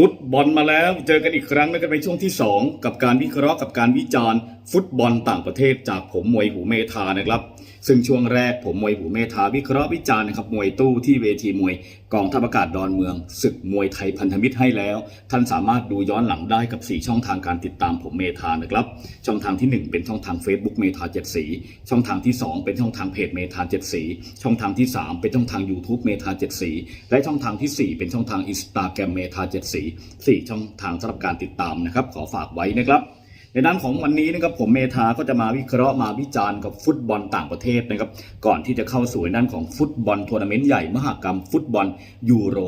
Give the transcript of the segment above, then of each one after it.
ฟุตบอลมาแล้วเจอกันอีกครั้งนะครับในช่วงที่ 2 กับการวิเคราะห์กับการวิจารณ์ ฟุตบอลต่างประเทศจากผมมวยหูเมธานะครับ ซึ่งช่วงแรกผมมวยหูเมธาวิเคราะห์วิจารณ์นะครับมวยตู้ที่เวทีมวยกองทัพอากาศดอนเมืองศึกมวยไทยพันธมิตรให้แล้ว ท่านสามารถดูย้อนหลังได้กับ 4 ช่องทางการติดตามผมเมธานะครับ ช่องทางทีหนึ่1 เป็นช่องทาง Facebook เมธาเจ็ดสีช่องทางที่ 2 เป็นช่องทางเพจเมธาเจ็ดสีช่องทางที่ 3 เป็นช่องทาง YouTube เมธาเจ็ดสีและช่องทางทีสี่4 เป็นช่องทางอินสตาแกรมเมธาเจ็ดสีสี่ช่องทางสำหรับการติดตามนะครับ ขอฝากไว้นะครับ ในด้านของวันนี้นะครับผมเมธาก็จะมาวิเคราะห์มาวิจารณ์กับฟุตบอลต่างประเทศนะครับ ก่อนที่จะเข้าสู่ในด้านของฟุตบอลทัวร์นาเมนต์ใหญ่มหากรรมฟุตบอลยูโร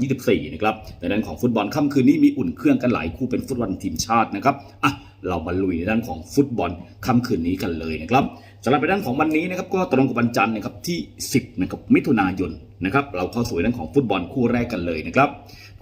2024 นะครับในด้านของฟุตบอลค่ำคืนนี้มีอุ่นเครื่องกันหลายคู่เป็นฟุตบอลทีมชาตินะครับอะเรามาลุยในด้านของฟุตบอลค่ำคืนนี้กันเลยนะครับสำหรับในด้านของวันนี้นะครับก็ตรงกับวันจันทร์นะครับที่ 10นะครับมิถุนายน นะครับเราเข้าสู่ในด้านของฟุตบอลคู่แรกกันเลยนะครับ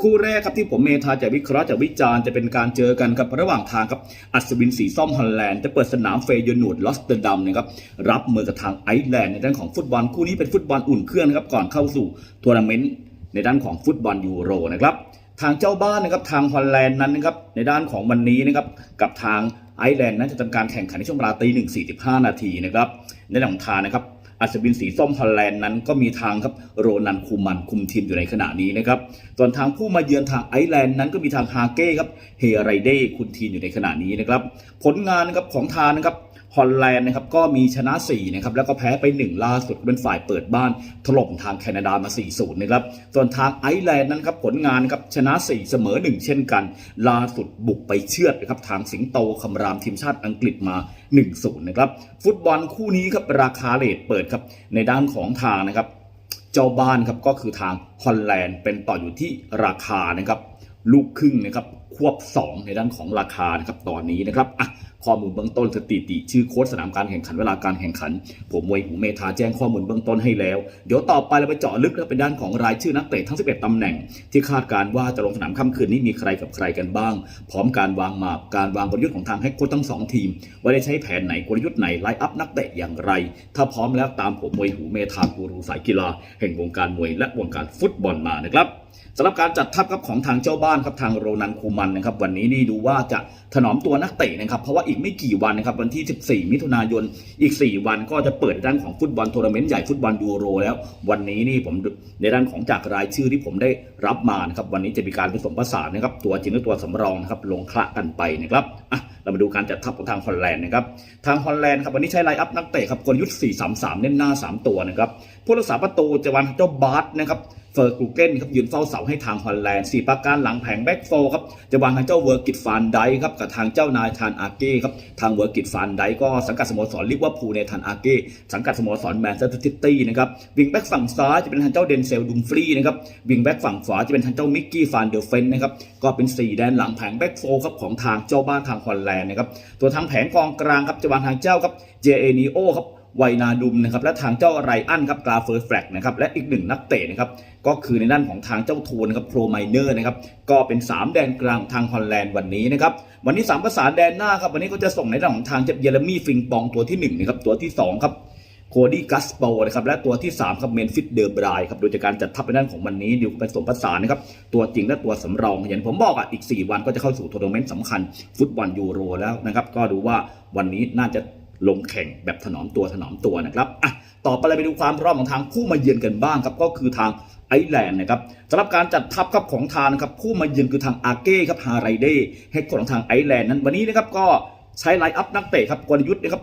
คู่แรกครับที่ผมเมธาจะวิเคราะห์จะวิจารณ์จะเป็นการเจอกันครับระหว่างทางครับอัศวินสีส้มฮอลแลนด์จะเปิดสนามเฟย์นูดลอสเตอร์ดัมนะครับรับมือกับทางไอร์แลนด์ในด้านของฟุตบอลคู่นี้เป็นฟุตบอลอุ่นเครื่องนะครับก่อนเข้าสู่ทัวร์นาเมนต์ในด้านของฟุตบอลยูโรนะครับทางเจ้าบ้านนะครับทางฮอลแลนด์นั้นนะครับในด้านของวันนี้นะครับกับทางไอร์แลนด์นั้นจะทำการแข่งขันในช่วงเวลาตีหนึ่งสี่สิบห้านาทีนะครับในหลังทางนะครับ อัศวินสีส้มฮอลแลนด์นั้นก็มีทางครับโรนันคูมันคุมทีมอยู่ในขณะนี้นะครับส่วนทางผู้มาเยือนทางไอร์แลนด์นั้นก็มีทางฮาเก้ครับเฮไรเด้คุมทีมอยู่ในขณะนี้นะครับผลงานนะครับของทางนะครับ ฮอลแลนด์นะครับก็มีชนะ4นะครับแล้วก็แพ้ไป 1 ล่าสุดเป็นฝ่ายเปิดบ้านถล่มทางแคนาดามา 4-0นะครับส่วนทางไอร์แลนด์นั้นครับผลงานนะครับชนะ 4 เสมอ 1 เช่นกัน ล่าสุดบุกไปเชือดนะครับทางสิงโตคำรามทีมชาติอังกฤษมา 1-0นะครับฟุตบอลคู่นี้ครับราคาเลทเปิดครับในด้านของทางนะครับเจ้าบ้านครับก็คือทางฮอลแลนด์เป็นต่ออยู่ที่ราคานะครับลูกครึ่งนะครับควบ 2 ในด้านของราคานะครับตอนนี้นะครับอะ ข้อมูลเบื้องต้นสถิติ ชื่อโค้ดสนามการแข่งขันเวลาการแข่งขัน ผมมวยหูเมธาแจ้งข้อมูลเบื้องต้นให้แล้ว เดี๋ยวต่อไปเราไปเจาะลึกแล้วเป็นด้านของรายชื่อนักเตะทั้ง 11ตำแหน่ง ที่คาดการว่าจะลงสนามค่ำคืนนี้มีใครกับใครกันบ้าง พร้อมการวางมาปการวางกลยุทธ์ของทางให้โค้ชทั้งสองทีม ว่าได้ใช้แผนไหนกลยุทธ์ไหนไลฟ์อัพนักเตะอย่างไร ถ้าพร้อมแล้วตามผมมวยหูเมธากูรูสายกีฬาแห่งวงการมวยและวงการฟุตบอลมานะครับสำหรับการจัดทัพครับของทางเจ้าบ้านครับทางโรนันคูมันนะครับวันนี้นี่ดูว่าจะถนอมตัวนักเตะนะครับเพราะว่าอีกไม่กี่วันนะครับวันที่ 14 มิถุนายนอีก 4 วันก็จะเปิดด้านของฟุตบอลทัวร์นาเมนต์ใหญ่ฟุตบอลยูโรแล้ว วันนี้นี่ผมในด้านของจากรายชื่อที่ผมได้รับมานะครับวันนี้จะมีการผสมผสานนะครับตัวจริงและตัวสำรองนะครับลงคละกันไปนะครับอะเรามาดูการจัดทัพของทางฮอลแลนด์นะครับทางฮอลแลนด์ครับวันนี้ใช้ไลน์อัพนักเตะครับกลยุทธ์4-3-3 เน้นหน้า 3 ตัวนะครับผู้รักษาประตูจะวันเจ้าบาร์สนะครับ เฟอร์กูเกนครับยืนเฝ้าเสาให้ทางฮอลแลนด์สี่ประการหลังแผงแบ็กโฟครับจะวางทางเจ้าเวอร์กิตฟานไดครับกับทางเจ้านายทานอาเก้ครับทางเวอร์กิตฟานไดก็สังกัดสโมสรลิเวอร์พูลในทานอาเก้สังกัดสโมสรแมนเชสเตอร์ซิตี้นะครับวิงแบ็กฝั่งซ้ายจะเป็นทางเจ้าเดนเซลดุมฟรีนะครับวิงแบ็กฝั่งขวาจะเป็นทางเจ้ามิกกี้ฟานเดอร์เฟนนะครับก็เป็นสี่แดนหลังแผงแบ็กโฟครับของทางเจ้าบ้านทางฮอลแลนด์นะครับตัวทางแผงกองกลางครับจะวางทางเจ้าครับเจเอเนโอครับ ไวนาดุมนะครับและทางเจ้าไรอันครับกราเฟอร์แฟลกนะครับและอีกหนึ่งนักเตะนะครับก็คือในด้านของทางเจ้าทูนะครับโปรไมเนอร์นะครับก็เป็น 3 แดนกลางทางฮอลแลนด์วันนี้นะครับวันนี้ 3 ประสานแดนหน้าครับวันนี้เขาจะส่งในด้านของทางเจเยเรมี่ฟิงปองตัวที่1นะครับตัวที่2ครับโคดี้กัสโปนะครับและตัวที่3ครับเมนฟิตเดอร์บรายครับโดยจากการจัดทัพในด้านของวันนี้ดูเป็นผสมผสานนะครับตัวจริงและตัวสำรองอย่างผมบอกอะอีก 4 วันก็จะเข้าสู่ทัวร์นาเมนต์สำคัญฟุตบอลยูโรแล้วนะครับก็ดูว่าวันนี้น่าจะ ลงแข่งแบบถนอมตัวถนอมตัวนะครับอะต่อไปเราไปดูความพร้อมของทางผู้มาเยือนกันบ้างครับก็คือทางไอแลนด์นะครับสำหรับการจัดทัพครับของทางนะครับผู้มาเยือนคือทางอาเก้ครับฮาไรเด้เฮดโค้ชของทางไอแลนด์นั้นวันนี้นะครับก็ใช้ไลน์อัพนักเตะครับกลยุทธ์นะครับ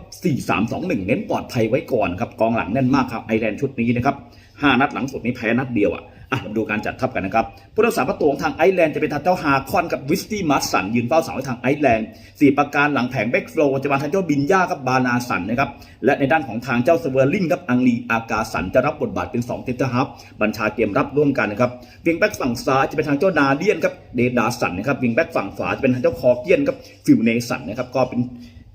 4-3-2-1 เน้นปลอดภัยไว้ก่อนครับกองหลังแน่นมากครับไอแลนด์ชุดนี้นะครับห้านัดหลังสุดนี้แพ้นัดเดียวอะ อะมาดูการจัดทัพกันนะครับ ผู้รักษาประตูของทางไอร์แลนด์จะเป็นทางเจ้าฮาคอนกับวิสตี้มัสสันยืนเฝ้าเสาให้ทางไอร์แลนด์สี่ประการหลังแผงแบ็กโฟลจะมาทางเจ้าบินย่าครับบานาสันนะครับ และในด้านของทางเจ้าเซเวอร์ลิงครับอังลีอากาสันจะรับบทบาทเป็น2เซนเตอร์ฮับบัญชาเกมรับร่วมกันนะครับวิงแบ็กฝั่งซ้ายจะเป็นทางเจ้านาเดียนครับเดดาสันนะครับวิงแบ็กฝั่งขวาจะเป็นทางเจ้าคอเกียนครับฟิวเนสันนะครับก็เป็น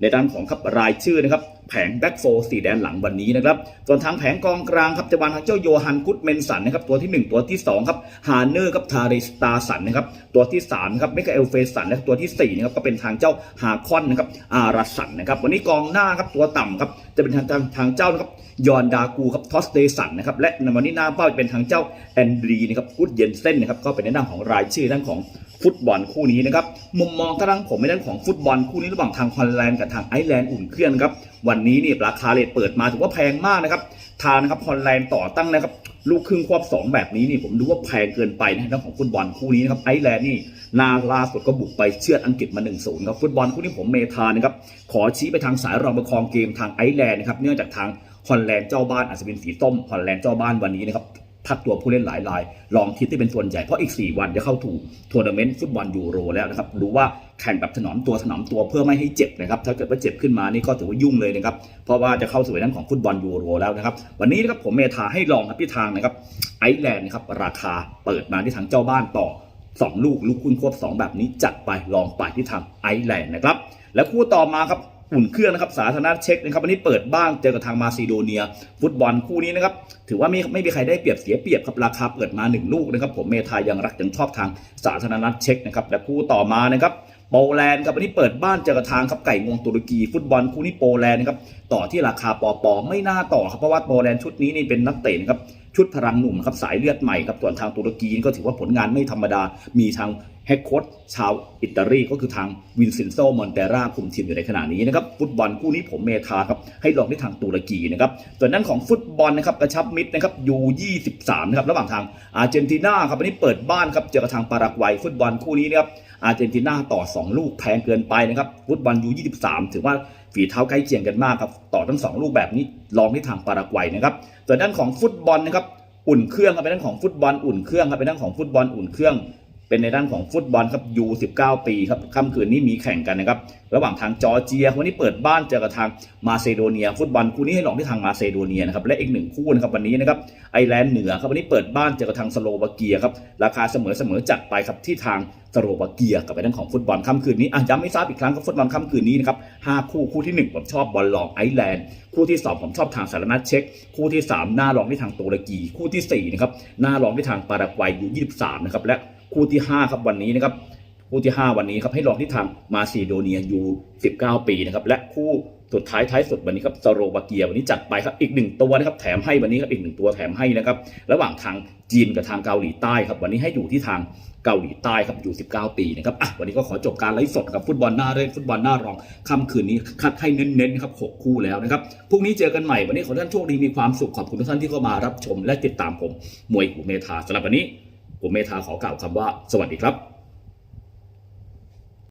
ในด้านของครับรายชื่อนะครับแผงแบ็กโฟสี่แดนหลังวันนี้นะครับ ส่วนทางแผงกองกลางครับจะวางทางเจ้าโยฮันกุตเมนสันนะครับตัวที่ 1 ตัวที่ 2 ครับฮาร์เนอร์ครับทาริสตาสันนะครับตัวที่3ครับเมกาเอลเฟสันและตัวที่4นะครับก็เป็นทางเจ้าฮาคอนนะครับอาราสันนะครับวันนี้กองหน้าครับตัวต่ำครับจะเป็นทางทางทางเจ้านะครับยอนดากูครับทอสเตสันนะครับและในวันนี้หน้าเป้าจะเป็นทางเจ้าแอนดรีนะครับกุดเยนเซนนะครับก็เป็นในด้านของรายชื่อด้านของ ฟุตบอลคู่นี้นะครับมุมมองทางผมในด้านของฟุตบอลคู่นี้ระหว่างทางฮอลแลนด์กับทางไอร์แลนด์อุ่นเครื่องครับวันนี้นี่ราคาเลทเปิดมาถือว่าแพงมากนะครับทางนะครับฮอลแลนด์ต่อตั้งนะครับลูกครึ่งควบสองแบบนี้นี่ผมดูว่าแพงเกินไปนะเรื่องของฟุตบอลคู่นี้นะครับไอร์แลนด์นี่นาล่าสุดก็บุกไปเชือดอังกฤษมา1นศูนย์ครับฟุตบอลคู่นี้ผมเมทานะครับขอชี้ไปทางสายรองประคองเกมทางไอร์แลนด์นะครับเนื่องจากทางฮอลแลนด์เจ้าบ้านอาจจะเป็นสีส้มฮอลแลนด์เจ้าบ้านวันนี้นะครับ พักตัวผู้เล่นหลายราย ลองทิศที่เป็นส่วนใหญ่เพราะอีก 4 วันจะเข้าถูกทัวร์นาเมนต์ฟุตบอลยูโรแล้วนะครับรู้ว่าแข่งแบบถนอมตัวถนอมตัวเพื่อไม่ให้เจ็บนะครับถ้าเกิดว่าเจ็บขึ้นมานี่ก็ถือว่ายุ่งเลยนะครับเพราะว่าจะเข้าสู่ในด้นของฟุตบอลยูโรแล้วนะครับวันนี้นะครับผมเมทาให้ลองครับที่ทางนะครับไอร์แลนด์นะครับราคาเปิดมาที่ทางเจ้าบ้านต่อ 2 ลูกลูกคุณควบ2 แบบนี้จัดไปลองไปที่ทางไอร์แลนด์นะครับและคู่ต่อมาครับ อุ่นเครื่องนะครับสาธารณรัฐเช็กนะครับวันนี้เปิดบ้างเจอกับทางมาซิโดเนีย ฟุตบอลคู่นี้นะครับถือว่าไม่ไม่มีใครได้เปรียบเสียเปรียบครับราคาเปิดมา 1 ลูกนะครับผมเมทายังรักยังชอบทางสาธารณรัฐเช็กนะครับและคู่ต่อมานะครับโปแลนด์ครับวันนี้เปิดบ้านเจอกับทางครับไก่งวงตุรกี ฟุตบอลคู่นี้โปแลนด์นะครับต่อที่ราคาปอปอไม่น่าต่อครับเพราะว่าโปแลนด์ชุดนี้นี่เป็นนักเตะนะครับ ชุดพลังหนุ่มครับสายเลือดใหม่ครับส่วนทางตุรกีก็ถือว่าผลงานไม่ธรรมดา มีทางเฮดโค้ชาวอิตาลีก็คือทางวินเซนโซมอนเตราคุมทีมอยู่ในขณะนี้นะครับฟุตบอลคู่นี้ผมเมทาครับให้ลองที่ทางตุรกีนะครับส่วนด้นของฟุตบอลนะครับกระชับมิตรนะครับยู23นะครับระหว่างทางอาร์เจนตินาครับวันนี้เปิดบ้านครับเจอกับทางปารากวัยฟุตบอลคู่นี้นะครับ อาร์เจนตินาต่อ 2 ลูกแพงเกินไปนะครับฟุตบอลยู23 ถือว่าฝีเท้าใกล้เคียงกันมากครับต่อทั้งสองลูกแบบนี้ลองที่ทางปารากวัยนะครับส่วนด้านของฟุตบอลนะครับอุ่นเครื่องครับเป็นด้านของฟุตบอลอุ่นเครื่องครับเป็นด้านของฟุตบอลอุ่นเครื่อง เป็นในด้านของฟุตบอลครับยู19 ปีครับค่ำคืนนี้มีแข่งกันนะครับ ระหว่างทางจอร์เจียวันนี้เปิดบ้านเจอกับทางมาเซโดเนีย ฟุตบอลคู่นี้ให้ลองที่ทางมาเซโดเนียนะครับและอีกหนึ่งคู่นะครับวันนี้นะครับไอร์แลนด์เหนือครับวันนี้เปิดบ้านเจอกับทางสโลวาเกียครับราคาเสมอเสมอจัดไปครับที่ทางสโลวาเกียกับไปด้านของฟุตบอลค่ำคืนนี้อะย้ำไม่ทราบอีกครั้งครับฟุตบอลค่ำคืนนี้นะครับห้าคู่คู่ที่หนึ่งผมชอบบอลลองไอร์แลนด์คู่ที่สองผมชอบทางสารนัดเช็กคู่ที่สามหน้ารองที่ทางตุรกีคู่ที่สี่นะครับหน้ารองที่ทางปารากวัยยู23นะครับและ คู่ที่ 5 ครับวันนี้นะครับคู่ที่ 5 วันนี้ครับให้ลองที่ทางมาซิโดเนียยู19 ปีนะครับและคู่สุดท้ายท้ายสุดวันนี้ครับสโลวาเกียวันนี้จัดไปครับอีกหนึ่งตัวนะครับแถมให้วันนี้ครับอีกหนึ่งตัวแถมให้นะครับระหว่างทางจีนกับทางเกาหลีใต้ครับวันนี้ให้อยู่ที่ทางเกาหลีใต้ครับอยู่ 19 ปีนะครับอะวันนี้ก็ขอจบการไลฟ์สดกับฟุตบอลหน้าเล่นฟุตบอลหน้ารองค่ำคืนนี้คัดให้เน้นๆครับหกคู่แล้วนะครับพรุ่งนี้เจอกันใหม่วันนี้ขอท่านโชคดีมีความสุขขอบคุณทุกท่านที่เข้ามารับชมและติดตามผมมวยหูเมธาสำหรับวันนี้ ผมเมธาขอกล่าวคำว่าสวัสดีครับ